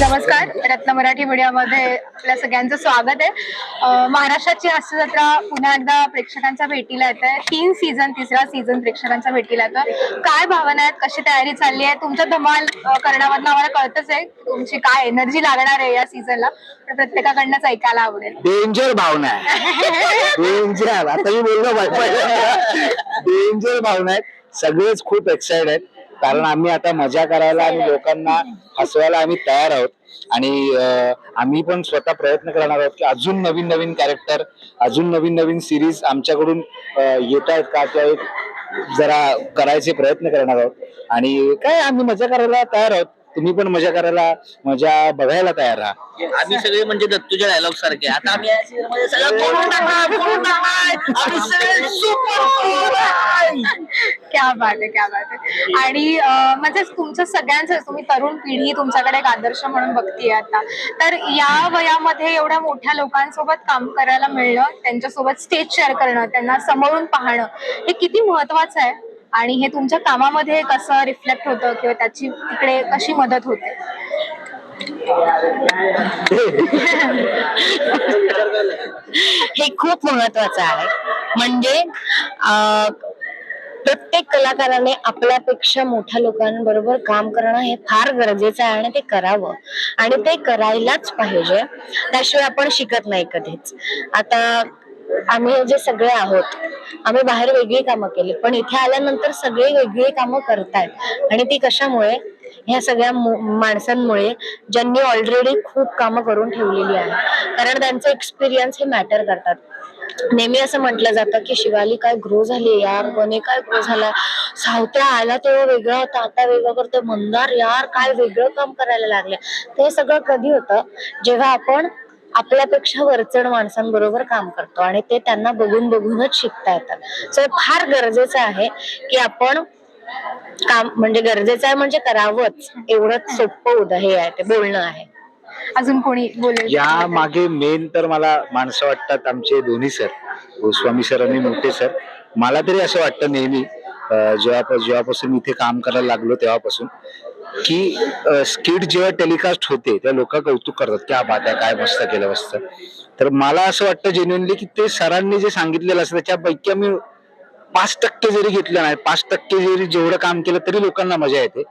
नमस्कार. रत्न मराठी मीडियामध्ये आपल्या सगळ्यांचं स्वागत आहे. महाराष्ट्राची हास्य जत्रा पुन्हा एकदा प्रेक्षकांच्या भेटीला येत आहे. तीन सीझन तिसरा सीझन प्रेक्षकांच्या भेटीला येतोय काय भावना आहेत? कशी तयारी चालली आहे? तुमच्या धमाल अं, करण्यामधनं आम्हाला कळतच आहे. तुमची काय एनर्जी लागणार आहे या सीझनला पण प्रत्येकाकडनंच ऐकायला आवडेल. डेंजर भावना आहे. डेंजर आता मी बोललो डेंजर भावना आहेत. सगळेच खूप एक्साइटेड आहेत. कारण आम्ही आता मजा करायला आणि लोकांना हसवायला आम्ही तयार आहोत. आणि आम्ही पण स्वतः प्रयत्न करणार आहोत की अजून नवीन नवीन कॅरेक्टर अजून नवीन नवीन सिरीज आमच्याकडून येत आहेत का किंवा जरा करायचे प्रयत्न करणार आहोत. आणि काय आम्ही मजा करायला तयार आहोत. तुम्ही पण मजा करायला मजा बघायला तयार राहा. आम्ही सगळे म्हणजे दत्तूच्या डायलॉग सारखे. आता आम्ही या serial मध्ये सगळं करून टाकणार, करून टाकणार. आम्ही सगळे super cool आहे. क्या बात आहे क्या बात आहे. आणि अं, म्हणजे तुमचं सगळ्यांचं तुम्ही तरुण पिढी तुमच्याकडे एक आदर्श म्हणून बघतीये आता. तर या वयामध्ये एवढ्या मोठ्या लोकांसोबत काम करायला मिळणं त्यांच्यासोबत स्टेज शेअर करणं त्यांना समोरून पाहणं हे किती महत्वाचं आहे? आणि हे तुमच्या कामामध्ये कसं रिफ्लेक्ट होतं किंवा त्याची तिकडे कशी मदत होते? हे खूप महत्वाचं आहे. म्हणजे प्रत्येक कलाकाराने आपल्यापेक्षा मोठ्या लोकांबरोबर काम करणं हे फार गरजेचं आहे आणि ते करावं. आणि ते करायलाच पाहिजे. त्याशिवाय आपण शिकत नाही कधीच. आता आम्ही जे सगळे आहोत आम्ही बाहेर वेगळी कामं केली पण इथे आल्यानंतर सगळे वेगळी कामं करतायत. आणि ती कशामुळे? ह्या सगळ्या माणसांमुळे ज्यांनी ऑलरेडी खूप कामं करून ठेवलेली आहे कारण त्यांचे एक्सपिरियन्स हे मॅटर करतात. नेहमी असं म्हटलं जातं की शिवाली काय ग्रो झाली यार बने काय ग्रो झाला? सावत्या आला तेव्हा वेगळा होता आता वेगळं करतोय मंदार यार काय वेगळं काम करायला लागले. ते सगळं कधी होतं? जेव्हा आपण आपल्यापेक्षा वरचढ माणसांबरोबर काम करतो आणि ते त्यांना बघून बघूनच शिकता येतात. सो फार गरजेचं आहे की आपण काम म्हणजे गरजेचं आहे म्हणजे करावंच. एवढंच सोपं उदा हे आहे ते बोलणं आहे. अजून कोणी बोलेल? या मागे मेन तर मला माणसं वाटतात आमचे दोन्ही सर गोस्वामी सर आणि मोठे सर मला तरी असं वाटतं नेहमी जेव्हा जेव्हापासून इथे काम करायला लागलो तेव्हापासून. की स्किट जेव्हा टेलिकास्ट होते तेव्हा लोक कौतुक करतात क्या बात आहे काय मस्त केलं मस्त. तर मला असं वाटतं जेन्युअनली की ते सरांनी जे सांगितलेलं असतं त्याच्यापैकी आम्ही पाच टक्के जरी घेतलं नाही पाच टक्के जरी जेवढं काम केलं तरी लोकांना मजा येते.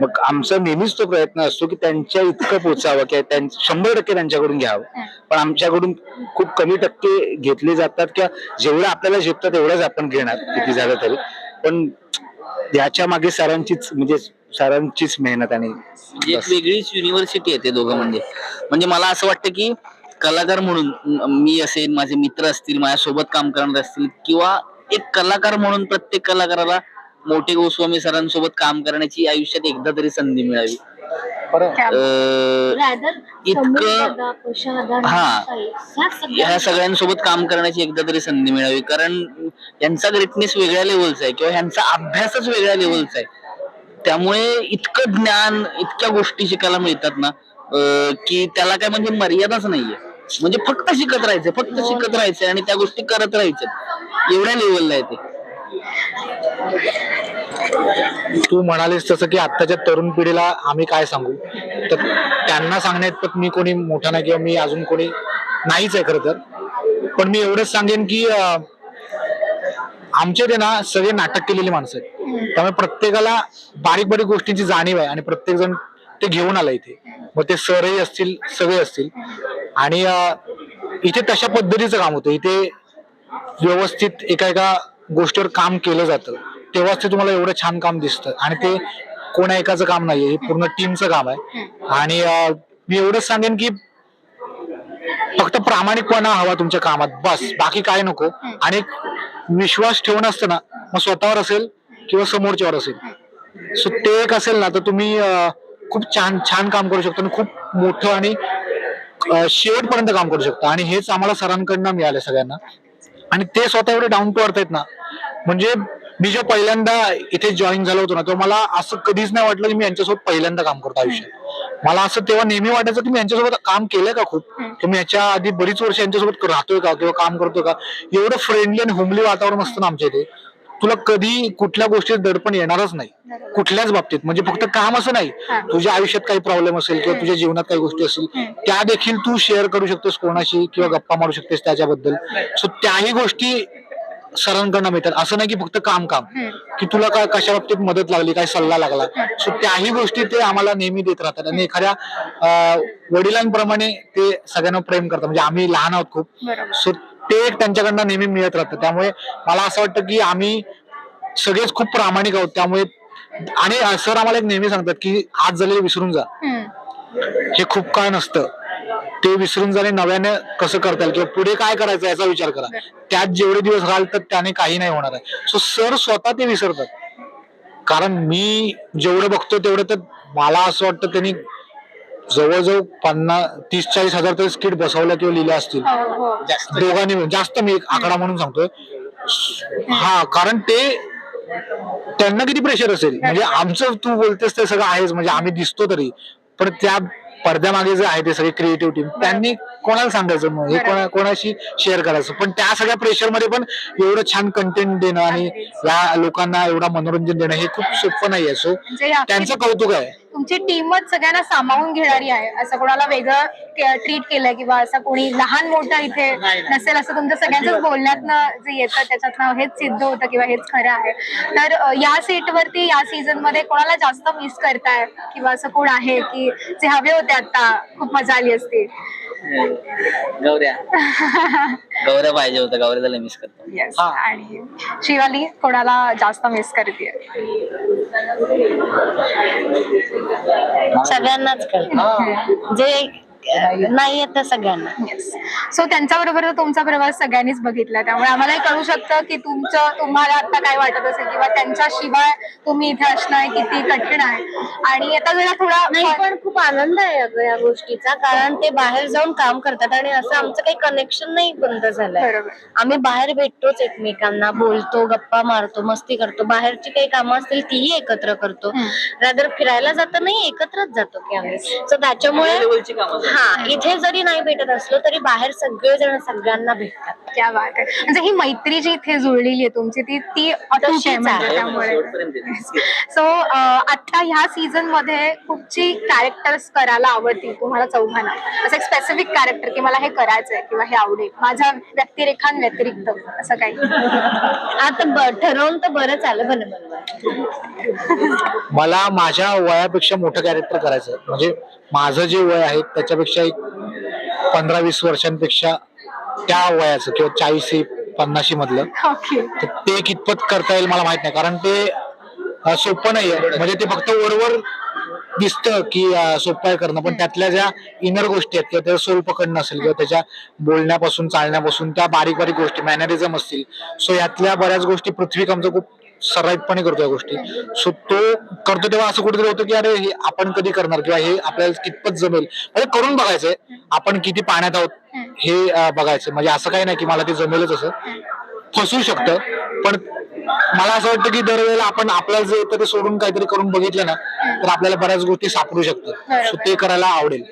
मग आमचा नेहमीच तो प्रयत्न असतो की त्यांच्या इतकं पोचावं किंवा त्यां- शंभर टक्के त्यांच्याकडून घ्यावं. पण आमच्याकडून खूप कमी टक्के घेतले जातात किंवा जेवढं आपल्याला झेपतं तेवढंच आपण घेणार किती झालं तरी. पण याच्या मागे सरांचीच म्हणजे सरांचीच मेहनत आणि म्हणजे एक वेगळीच युनिव्हर्सिटी आहे ते दोघं म्हणजे. म्हणजे मला असं वाटतं की कलाकार म्हणून म- असेल माझे मित्र असतील माझ्यासोबत काम करणार असतील किंवा एक कलाकार म्हणून प्रत्येक कलाकाराला मोठे गोस्वामी सरांसोबत काम करण्याची आयुष्यात एकदा तरी संधी मिळावी. इतकं हा. ह्या सगळ्यांसोबत काम करण्याची एकदा तरी संधी मिळावी. कारण यांचा ग्रेटनेस वेगळ्या लेवलचा आहे किंवा ह्यांचा अभ्यासच वेगळ्या लेवलचा आहे. त्यामुळे इतकं ज्ञान इतक्या गोष्टी शिकायला मिळतात ना की त्याला काय म्हणजे मर्यादाच नाहीये. म्हणजे फक्त शिकत राहायचं फक्त शिकत राहायचं आणि त्या गोष्टी करत राहायच्या. एवढ्या लेवलला आहे ते. तू म्हणालीस तसं की आत्ताच्या तरुण पिढीला आम्ही काय सांगू? तर त्यांना सांगण्यात पण मी कोणी मोठा नाही किंवा मी अजून कोणी नाहीच आहे खरं तर. पण मी एवढंच सांगेन की आमचे ते ना सगळे नाटक केलेली माणसं आहेत. त्यामुळे प्रत्येकाला बारीक बारीक गोष्टींची जाणीव आहे आणि प्रत्येक जण ते घेऊन आला इथे. मग ते सरही असतील सगळे असतील. आणि इथे तशा पद्धतीचं काम होतं. इथे व्यवस्थित एका एका गोष्टीवर काम केलं जातं. तेव्हाच ते तुम्हाला एवढं छान काम दिसतं. आणि ते कोणा एकाचं काम नाहीये. हे पूर्ण टीमचं काम आहे. आणि मी एवढंच सांगेन की फक्त प्रामाणिकपणा हवा तुमच्या कामात. बस. बाकी काय नको. आणि विश्वास ठेवणं असतं ना मग स्वतःवर असेल किंवा समोरच्यावर असेल. सो ते एक असेल ना तर तुम्ही खूप छान छान काम करू शकता आणि खूप मोठं आणि शेवटपर्यंत काम करू शकता. आणि हेच आम्हाला सरांकडनं मिळालं सगळ्यांना. आणि ते स्वतः एवढे डाऊन टू अर्थ आहेत ना म्हणजे मी जेव्हा पहिल्यांदा इथे जॉईन झालो होतो ना तेव्हा मला असं कधीच नाही वाटलं की मी यांच्यासोबत पहिल्यांदा काम करतो आयुष्यात. मला असं तेव्हा नेहमी वाटायचं की मी यांच्यासोबत काम केलंय का खूप? की मी याच्या आधी बरीच वर्ष यांच्यासोबत राहतोय का किंवा काम करतोय का? एवढं फ्रेंडली आणि होमली वातावरण असतं ना आमच्या इथे. तुला कधी कुठल्या गोष्टीत दडपण येणारच नाही. कुठल्याच बाबतीत. म्हणजे फक्त काम असं नाही. तुझ्या आयुष्यात काही प्रॉब्लेम असेल किंवा तुझ्या जीवनात काही गोष्टी असतील हम्म. त्या देखील तू शेअर करू शकतोस कोणाशी किंवा गप्पा मारू शकतेस त्याच्याबद्दल. सो त्याही गोष्टी सरांकडनं मिळतात. असं नाही की फक्त काम काम. की तुला काय कशा बाबतीत मदत लागली काय सल्ला लागला. सो त्याही गोष्टी ते आम्हाला नेहमी देत राहतात. आणि एखाद्या वडिलांप्रमाणे ते सगळ्यांना प्रेम करतात. म्हणजे आम्ही लहान आहोत खूप. सो ते एक त्यांच्याकडनं नेहमी मिळत राहतं. त्यामुळे मला असं वाटतं की आम्ही सगळेच खूप प्रामाणिक आहोत. त्यामुळे आणि सर आम्हाला एक नेहमी सांगतात की आज झालेलं विसरून जा. हे खूप काळ नसतं. ते विसरून जाणे नव्याने कसं करता येईल? किंवा पुढे काय करायचं याचा विचार करा. त्यात जेवढे दिवस राहाल तर त्याने काही नाही होणार आहे. सो सर स्वतः ते विसरतात. कारण मी जेवढं बघतो तेवढं तर मला असं वाटतं त्यांनी जवळजवळ पन्नास तीस चाळीस हजार तरी स्किट बसवल्या किंवा लिहिल्या असतील. हो हो. दोघांनी जास्त मी एक आकडा म्हणून सांगतोय. हा कारण ते त्यांना किती प्रेशर असेल? म्हणजे आमचं तू बोलतेस ते सगळं आहेच. म्हणजे आम्ही दिसतो तरी. पण त्या पडद्यामागे जे आहे ते सगळे क्रिएटिव्ह टीम त्यांनी कोणाला सांगायचं मग? हे कोणा कोणाशी शेअर करायचं? पण त्या सगळ्या प्रेशरमध्ये पण एवढं छान कंटेंट देणं आणि या लोकांना एवढा मनोरंजन देणं हे खूप सोपं नाहीये सो म्हणजे त्यांचं कौतुक आहे. तुमची टीमच सगळ्यांना सामावून घेणारी आहे. असं कोणाला वेगळं ट्रीट केलंय किंवा असं कोणी लहान मोठं इथे नसेल असं तुमच्या सगळ्यांच्याच बोलण्यातनं जे येतं त्याच्यातनं हेच सिद्ध होतं किंवा हेच खरं आहे. तर या सेटवरती या सीझनमध्ये कोणाला जास्त मिस करताय? किंवा असं कोण आहे की जे हवे होते आता? खूप मजा आली असती. गौऱ्या. गौऱ्या पाहिजे होतं. गौऱ्याला मिस करतो. येस आणि शिवाली कोणाला जास्त मिस करते सगळ्यांनाच कळतं जे नाही येत त्या सगळ्यांना. येस सो त्यांच्याबरोबर तुमचा प्रवास सगळ्यांनीच बघितला. त्यामुळे आम्हालाही कळू शकतं की तुमचं तुम्हाला आता काय वाटत असेल किंवा त्यांच्याशिवाय तुम्ही इथे असणं किती कठीण आहे. आणि आता जरा थोडा नाही पण खूप आनंद आहे अगं या गोष्टीचा कारण ते बाहेर जाऊन काम करतात आणि असं आमचं काही कनेक्शन नाही बंद झालंय. बरोबर. आम्ही बाहेर भेटतोच एकमेकांना बोलतो गप्पा मारतो मस्ती करतो. बाहेरची काही कामं असतील तीही एकत्र करतो. हम्म. रादर फिरायला जातो नाही एकत्रच जातो की आम्ही. सो त्याच्यामुळे लेवलची कामं हा इथे जरी नाही भेटत असलो तरी बाहेर सगळेजण सगळ्यांना भेटतात. क्या बात आहे. म्हणजे ही मैत्री जी इथे जुळलेली आहे तुमची ती ती अतूट आहे तशीच म्हणजे. त्यामुळे. सो आता ह्या सीझनमध्ये कुठची कॅरेक्टर्स करायला आवडतील तुम्हाला चौघांना. असं एक स्पेसिफिक कॅरेक्टर की मला हे करायचंय किंवा हे आवडेल. माझ्या व्यतिरेखांव्यतिरिक्त असं काही. आता ब- ठरवून तर बरंच आलं बरं मला माझ्या वयापेक्षा मोठं कॅरेक्टर करायचं आहे. म्हणजे माझं जे वय आहे त्याच्यापेक्षा एक पंधरा वीस वर्षांपेक्षा त्या वयाचं किंवा चाळीशी पन्नाशी मधलं ओके तर ते कितपत करता येईल मला माहीत नाही. कारण ते अं, सोपं नाहीये. म्हणजे ते फक्त वरवर दिसतं की अं, सोपं आहे करणं. पण त्यातल्या ज्या इनर गोष्टी आहेत किंवा त्याचं सोल पकडणं असेल किंवा त्याच्या बोलण्यापासून चालण्यापासून त्या बारीक बारीक गोष्टी मॅनरिझम असतील. सो यातल्या बऱ्याच गोष्टी पृथ्वी आमचं खूप सर्राईतपणे करतो या गोष्टी. सो तो करतो तेव्हा असं कुठेतरी होतं की अरे हे आपण कधी करणार? किंवा हे आपल्याला कितपत जमेल? म्हणजे करून बघायचंय. आपण किती पाण्यात आहोत हे बघायचं म्हणजे असं काही नाही की मला ते जमेलच असं. फसू शकतं. पण मला असं वाटतं की दरवेळेला आपण आपल्याला जे येतं ते सोडून काहीतरी करून बघितलं ना तर आपल्याला बऱ्याच गोष्टी सापडू शकतात. सो ते करायला आवडेल.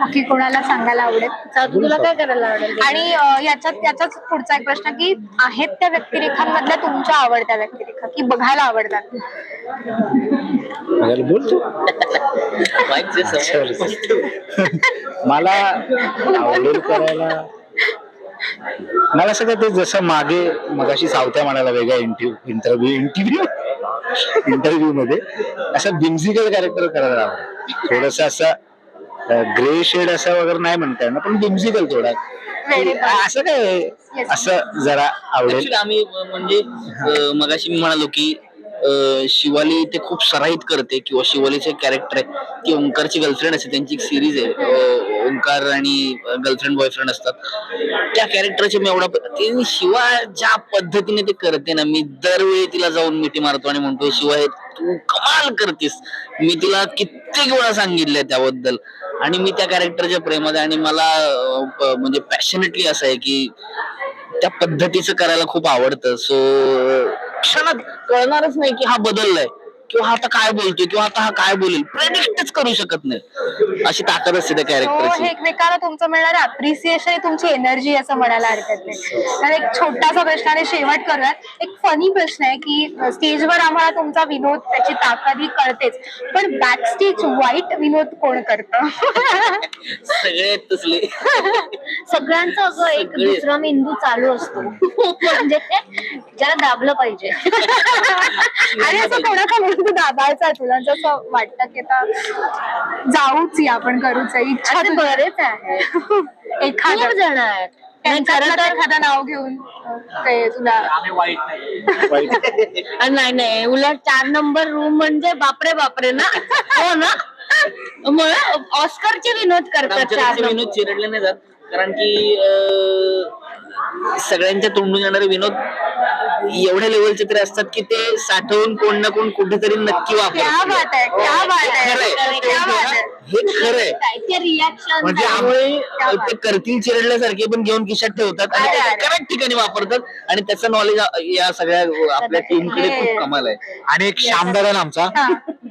बाकी कोणाला सांगायला आवडेल? तुला काय करायला आवडेल? आणि अं, याच्यात याचाच पुढचा एक प्रश्न की आहेत त्या व्यक्तिरेखांमधल्या तुमच्या आवडत्या व्यक्तिरेखा की बघायला आवडतात? बोलतो माईकचे सवय. मला आवडेल करायला मला काय ते जसं मागे मगाशी सावत्या म्हणाला वेगळ्या इंटरव्ह्यू इंटरव्ह्यू इंटरव्ह्यू इंटरव्ह्यू मध्ये असं बिम्झिकल कॅरेक्टर करायला आवडेल. थोडस असं ग्रे शेड असं वगैरे नाही म्हणता येणार पण बिम्झिकल थोडा. असं काय असं जरा आवडेल. Actually आम्ही अं, म्हणजे अं, मगाशी मी म्हणालो की अं, शिवाली ते खूप सराईत करते किंवा शिवालीचे कॅरेक्टर आहे ती ओंकारची गर्लफ्रेंड असते त्यांची एक सिरीज आहे अं, ओंकार आणि गर्लफ्रेंड बॉयफ्रेंड असतात. त्या कॅरेक्टरचे मी एवढा ते शिवा ज्या पद्धतीने ते करते ना मी दरवेळी तिला जाऊन मिठी मारतो आणि म्हणतो शिवा हे तू कमाल करतेस. मी तिला कित्येक वेळा सांगितलंय त्याबद्दल. आणि मी त्या कॅरेक्टरच्या प्रेमात आहे आणि मला म्हणजे पॅशनेटली असं आहे की त्या पद्धतीचं करायला खूप आवडतं. सो क्षणात कळणारच नाही की हा बदललाय. किंवा आता काय बोलतोय? किंवा आता हा काय बोलेल? प्रेडिक्टच करू शकत नाही. अशी ताकद असते त्या तो हे कॅरेक्टरची एकमेकाला तुमचं मिळणारं अप्रिसिएशन तुमची एनर्जी असं म्हणायला हरकत नाही. तर एक छोटासा प्रश्न आणि शेवट करूयात. एक फनी प्रश्न आहे की स्टेजवर आम्हाला तुमचा विनोद त्याची ताकद ही कळतेच. पण बॅक स्टेज वाईट विनोद कोण करतं? सगळे तसले. सगळ्यांचा अगं एक सगळे. दुसरा मेंदू चालू असतो. म्हणजे ज्याला दाबलं पाहिजे. आणि असं कोणाचा मेंदू दाबायचा तुला. जसं वाटतं की आता जाऊच या आपण करूच या. इच्छा असे तुझी. बरेच आहेत खूप एखादं जण आहेत. नाही, खरं त्यांच्यातलं तर एखादं नाव घेऊन अं, ते तुला अरे नाही. नाही उलट चार नंबर रूम म्हणजे बापरे बापरे ना. हो ना. मग ऑस्करचे विनोद करतात आमच्या चार घरचे number. विनोद चिरडले नाही जात. कारण की अं, सगळ्यांच्या तोंडून येणारे विनोद एवढ्या लेवलचे तरी असतात की ते साठवून कोण ना कोण कुठेतरी नक्की क्या वापरतात. बात आहे क्या बात आहे. खरंय. क्या बात आहे. हे खरंय म्हणजे त्यामुळे ते करतील चिरडल्यासारखे पण घेऊन खिशात ठेवतात आणि. करेक्ट ठिकाणी वापरतात आणि त्याचं नॉलेज या सगळ्या आपल्या टीमकडे. खूप कमाल आहे. आणि एक श्यामदादा आमचा.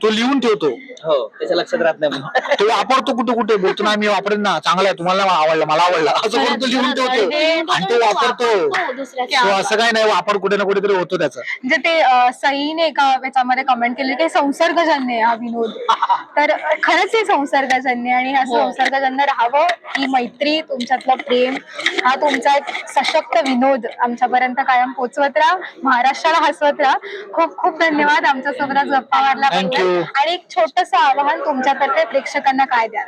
तो लिहून ठेवतो. हो त्याच्या लक्षात राहत नाही म्हणून. तो वापरतो कुठे कुठे बोलतो ना मी वापरेन ना. चांगला आहे तुम्हाला आवडला मला आवडला. असं करून तो लिहून ठेवतो. आणि तो वापरतो. दुसऱ्या तो असं काय नाही वापर कुठे ना कुठेतरी होतो त्याचा. म्हणजे ते अं, सईने एका याच्यामध्ये कमेंट केले की संसर्गजन्य आहे हा विनोद. तर खरंच हे संसर्गजन्य आणि हा संसर्गजन्य राहावं ही मैत्री तुमच्यातलं प्रेम हा तुमचा एक सशक्त विनोद आमच्यापर्यंत कायम पोचवत राहा. महाराष्ट्राला हसवत राहा. खूप खूप धन्यवाद आमच्यासोबत आज गप्पा मारला Thank you. आणि एक छोटस आवाहन तुमच्यातर्फे प्रेक्षकांना काय द्या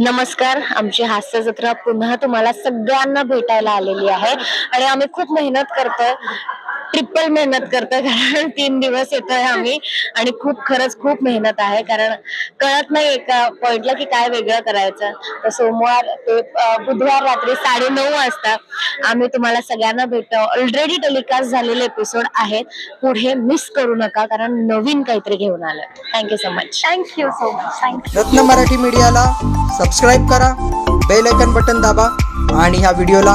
नमस्कार. आमची हास्य जत्रा पुन्हा तुम्हाला सगळ्यांना भेटायला आलेली आहे. आणि आम्ही खूप मेहनत करतोय. ट्रिपल मेहनत करतोय कारण तीन दिवस येतोय आम्ही आणि खूप खरंच खूप मेहनत आहे. कारण कळत नाही एका पॉइंटला की काय वेगळं करायचं. तर सोमवार ते बुधवार रात्री साडे नऊ वाजता आम्ही तुम्हाला सगळ्यांना भेटतो. ऑलरेडी टेलिकास्ट झालेले एपिसोड आहेत. पुढे मिस करू नका कारण नवीन काहीतरी घेऊन आलं thank you so much thank you so much thank you Ratna Marathi मीडियाला सबस्क्राईब करा बेल आयकन बटन दाबा आणि ह्या व्हिडिओला